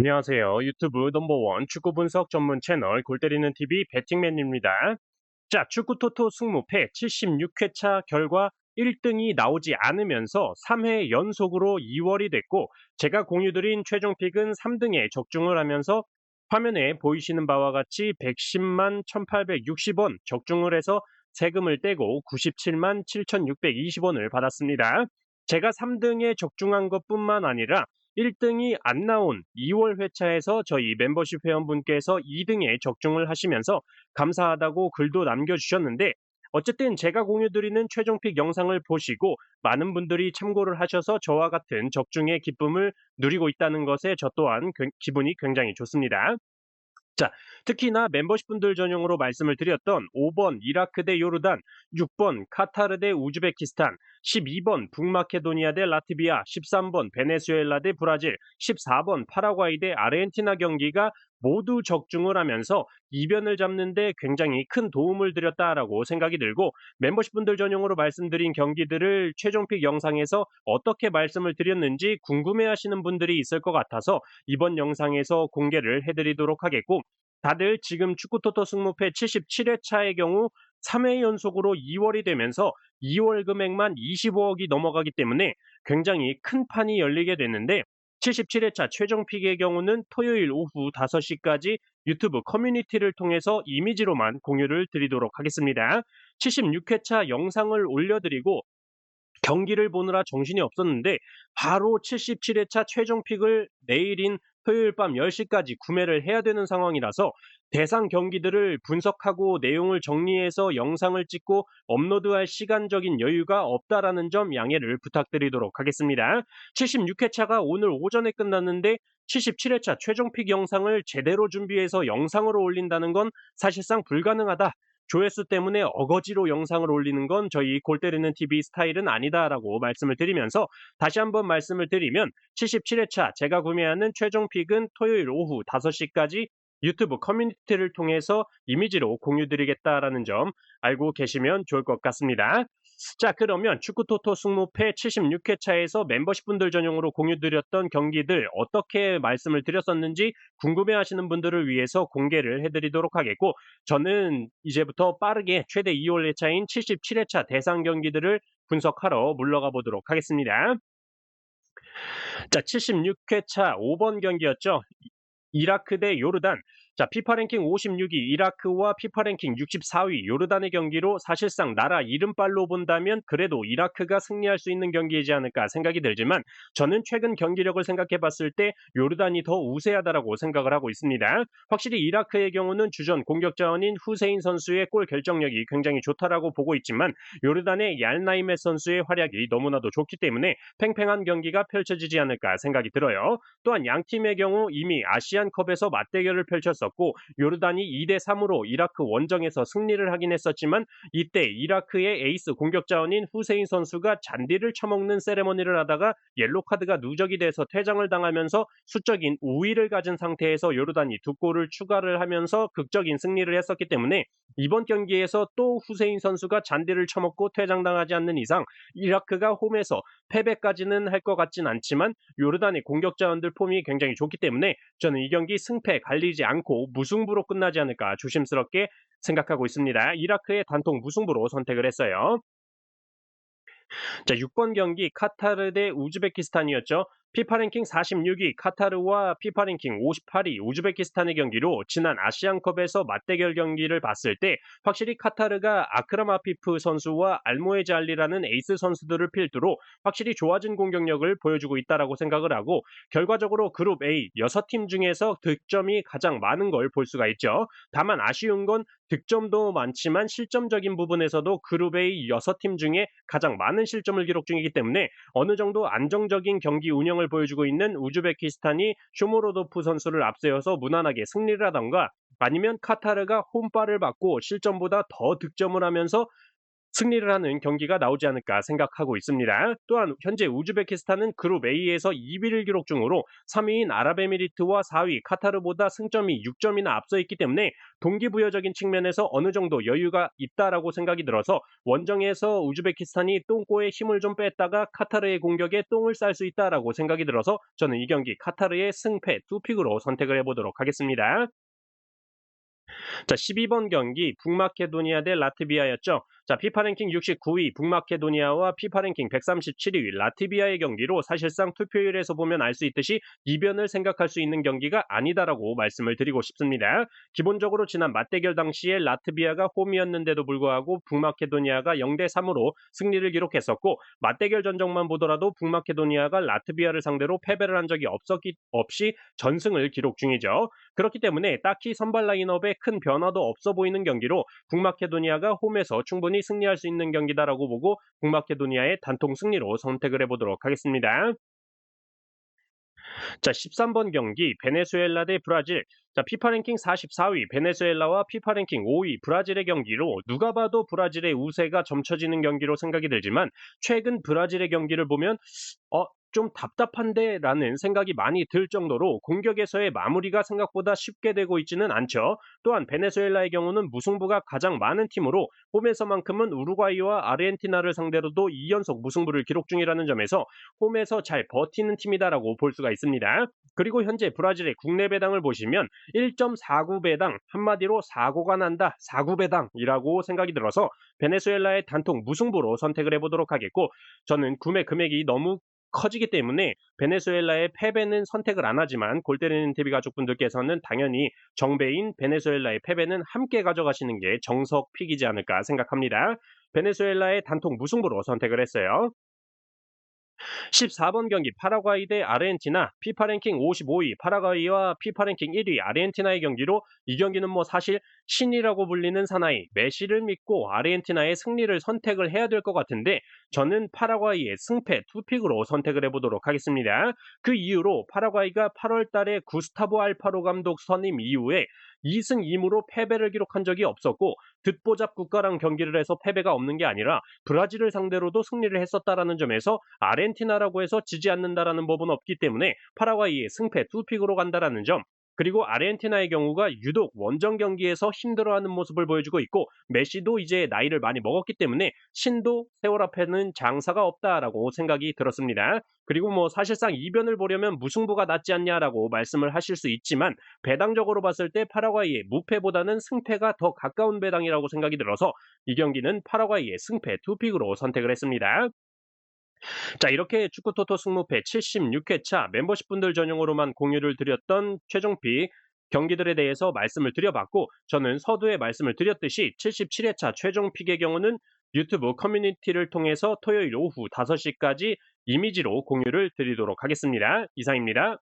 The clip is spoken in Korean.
안녕하세요. 유튜브 넘버원 축구 분석 전문 채널 골때리는 TV 배팅맨입니다. 자, 축구 토토 승무패 76회차 결과 1등이 나오지 않으면서 3회 연속으로 2월이 됐고 제가 공유드린 최종 픽은 3등에 적중을 하면서 화면에 보이시는 바와 같이 110만 1860원 적중을 해서 세금을 떼고 97만 7620원을 받았습니다. 제가 3등에 적중한 것뿐만 아니라 1등이 안 나온 2월 회차에서 저희 멤버십 회원분께서 2등에 적중을 하시면서 감사하다고 글도 남겨주셨는데 어쨌든 제가 공유드리는 최종픽 영상을 보시고 많은 분들이 참고를 하셔서 저와 같은 적중의 기쁨을 누리고 있다는 것에 저 또한 기분이 굉장히 좋습니다. 자, 특히나 멤버십 분들 전용으로 말씀을 드렸던 5번 이라크 대 요르단, 6번 카타르 대 우즈베키스탄, 12번 북마케도니아 대 라트비아, 13번 베네수엘라 대 브라질, 14번 파라과이 대 아르헨티나 경기가 모두 적중을 하면서 이변을 잡는데 굉장히 큰 도움을 드렸다라고 생각이 들고 멤버십 분들 전용으로 말씀드린 경기들을 최종픽 영상에서 어떻게 말씀을 드렸는지 궁금해 하시는 분들이 있을 것 같아서 이번 영상에서 공개를 해드리도록 하겠고 다들 지금 축구토토 승무패 77회차의 경우 3회 연속으로 2월이 되면서 2월 금액만 25억이 넘어가기 때문에 굉장히 큰 판이 열리게 됐는데 77회차 최종 픽의 경우는 토요일 오후 5시까지 유튜브 커뮤니티를 통해서 이미지로만 공유를 드리도록 하겠습니다. 76회차 영상을 올려드리고 경기를 보느라 정신이 없었는데 바로 77회차 최종 픽을 내일인 토요일 밤 10시까지 구매를 해야 되는 상황이라서 대상 경기들을 분석하고 내용을 정리해서 영상을 찍고 업로드할 시간적인 여유가 없다라는 점 양해를 부탁드리도록 하겠습니다. 76회차가 오늘 오전에 끝났는데 77회차 최종픽 영상을 제대로 준비해서 영상으로 올린다는 건 사실상 불가능하다. 조회수 때문에 어거지로 영상을 올리는 건 저희 골 때리는 TV 스타일은 아니다라고 말씀을 드리면서 다시 한번 말씀을 드리면 77회차 제가 구매하는 최종 픽은 토요일 오후 5시까지 유튜브 커뮤니티를 통해서 이미지로 공유드리겠다라는 점 알고 계시면 좋을 것 같습니다. 자, 그러면 축구 토토 승무패 76회차에서 멤버십 분들 전용으로 공유드렸던 경기들 어떻게 말씀을 드렸었는지 궁금해 하시는 분들을 위해서 공개를 해드리도록 하겠고, 저는 이제부터 빠르게 최대 2월 회차인 77회차 대상 경기들을 분석하러 물러가 보도록 하겠습니다. 자, 76회차 5번 경기였죠. 이라크 대 요르단. 자, 피파 랭킹 56위 이라크와 피파 랭킹 64위 요르단의 경기로 사실상 나라 이름빨로 본다면 그래도 이라크가 승리할 수 있는 경기이지 않을까 생각이 들지만 저는 최근 경기력을 생각해 봤을 때 요르단이 더 우세하다라고 생각을 하고 있습니다. 확실히 이라크의 경우는 주전 공격 자원인 후세인 선수의 골 결정력이 굉장히 좋다라고 보고 있지만 요르단의 얄나이메 선수의 활약이 너무나도 좋기 때문에 팽팽한 경기가 펼쳐지지 않을까 생각이 들어요. 또한 양 팀의 경우 이미 아시안컵에서 맞대결을 펼쳤었고 있었고 요르단이 2대 3으로 이라크 원정에서 승리를 하긴 했었지만 이때 이라크의 에이스 공격 자원인 후세인 선수가 잔디를 쳐먹는 세레머니를 하다가 옐로 카드가 누적이 돼서 퇴장을 당하면서 수적인 우위를 가진 상태에서 요르단이 두 골을 추가를 하면서 극적인 승리를 했었기 때문에 이번 경기에서 또 후세인 선수가 잔디를 쳐먹고 퇴장당하지 않는 이상 이라크가 홈에서 패배까지는 할 것 같진 않지만 요르단의 공격 자원들 폼이 굉장히 좋기 때문에 저는 이 경기 승패 갈리지 않고 무승부로 끝나지 않을까 조심스럽게 생각하고 있습니다. 이라크의 단통 무승부로 선택을 했어요. 자, 6번 경기 카타르 대 우즈베키스탄이었죠. 피파 랭킹 46위 카타르와 피파 랭킹 58위 우즈베키스탄의 경기로 지난 아시안컵에서 맞대결 경기를 봤을 때 확실히 카타르가 아크람 아피프 선수와 알모에즈 알리라는 에이스 선수들을 필두로 확실히 좋아진 공격력을 보여주고 있다라고 생각을 하고 결과적으로 그룹 A 6팀 중에서 득점이 가장 많은 걸 볼 수가 있죠. 다만 아쉬운 건 득점도 많지만 실점적인 부분에서도 그룹 A 6팀 중에 가장 많은 실점을 기록 중이기 때문에 어느 정도 안정적인 경기 운영을 성장을 보여주고 있는 우즈베키스탄이 쇼모로도프 선수를 앞세워서 무난하게 승리를 하던가 아니면 카타르가 홈발을 받고 실점보다 더 득점을 하면서 승리를 하는 경기가 나오지 않을까 생각하고 있습니다. 또한 현재 우즈베키스탄은 그룹 A에서 2위를 기록 중으로 3위인 아랍에미리트와 4위 카타르보다 승점이 6점이나 앞서 있기 때문에 동기부여적인 측면에서 어느 정도 여유가 있다라고 생각이 들어서 원정에서 우즈베키스탄이 똥꼬에 힘을 좀 뺐다가 카타르의 공격에 똥을 쌀 수 있다라고 생각이 들어서 저는 이 경기 카타르의 승패 투픽으로 선택을 해보도록 하겠습니다. 자, 12번 경기 북마케도니아 대 라트비아였죠. 자, 피파 랭킹 69위 북마케도니아와 피파 랭킹 137위 라트비아의 경기로 사실상 투표율에서 보면 알 수 있듯이 이변을 생각할 수 있는 경기가 아니다라고 말씀을 드리고 싶습니다. 기본적으로 지난 맞대결 당시에 라트비아가 홈이었는데도 불구하고 북마케도니아가 0대 3으로 승리를 기록했었고 맞대결 전적만 보더라도 북마케도니아가 라트비아를 상대로 패배를 한 적이 없었기 없이 전승을 기록 중이죠. 그렇기 때문에 딱히 선발 라인업에 큰 변화도 없어 보이는 경기로 북마케도니아가 홈에서 충분히 승리할 수 있는 경기다라고 보고 북마케도니아의 단통 승리로 선택을 해보도록 하겠습니다. 자, 13번 경기 베네수엘라 대 브라질. 자, 피파 랭킹 44위 베네수엘라와 피파 랭킹 5위 브라질의 경기로 누가 봐도 브라질의 우세가 점쳐지는 경기로 생각이 들지만 최근 브라질의 경기를 보면 어, 좀 답답한데 라는 생각이 많이 들 정도로 공격에서의 마무리가 생각보다 쉽게 되고 있지는 않죠. 또한 베네수엘라의 경우는 무승부가 가장 많은 팀으로 홈에서만큼은 우루과이와 아르헨티나를 상대로도 2연속 무승부를 기록 중이라는 점에서 홈에서 잘 버티는 팀이다라고 볼 수가 있습니다. 그리고 현재 브라질의 국내 배당을 보시면 1.49 배당 한마디로 사고가 난다 4구배당이라고 생각이 들어서 베네수엘라의 단통 무승부로 선택을 해보도록 하겠고 저는 구매 금액이 너무 커지기 때문에 베네수엘라의 패배는 선택을 안 하지만 골 때리는 TV 가족분들께서는 당연히 정배인 베네수엘라의 패배는 함께 가져가시는 게 정석 픽이지 않을까 생각합니다. 베네수엘라의 단통 무승부로 선택을 했어요. 14번 경기 파라과이 대 아르헨티나 피파 랭킹 55위 파라과이와 피파 랭킹 1위 아르헨티나의 경기로 이 경기는 뭐 사실 신이라고 불리는 사나이 메시를 믿고 아르헨티나의 승리를 선택을 해야 될 것 같은데 저는 파라과이의 승패 투픽으로 선택을 해보도록 하겠습니다. 그 이유로 파라과이가 8월 달에 구스타보 알파로 감독 선임 이후에 2승 2무로 패배를 기록한 적이 없었고 듣보잡 국가랑 경기를 해서 패배가 없는 게 아니라 브라질을 상대로도 승리를 했었다라는 점에서 아르헨티나라고 해서 지지 않는다라는 법은 없기 때문에 파라과이의 승패 투픽으로 간다라는 점 그리고 아르헨티나의 경우가 유독 원정 경기에서 힘들어하는 모습을 보여주고 있고 메시도 이제 나이를 많이 먹었기 때문에 신도 세월 앞에는 장사가 없다라고 생각이 들었습니다. 그리고 뭐 사실상 이변을 보려면 무승부가 낫지 않냐라고 말씀을 하실 수 있지만 배당적으로 봤을 때 파라과이의 무패보다는 승패가 더 가까운 배당이라고 생각이 들어서 이 경기는 파라과이의 승패 투픽으로 선택을 했습니다. 자, 이렇게 축구 토토 승무패 76회차 멤버십 분들 전용으로만 공유를 드렸던 최종픽 경기들에 대해서 말씀을 드려봤고 저는 서두에 말씀을 드렸듯이 77회차 최종픽의 경우는 유튜브 커뮤니티를 통해서 토요일 오후 5시까지 이미지로 공유를 드리도록 하겠습니다. 이상입니다.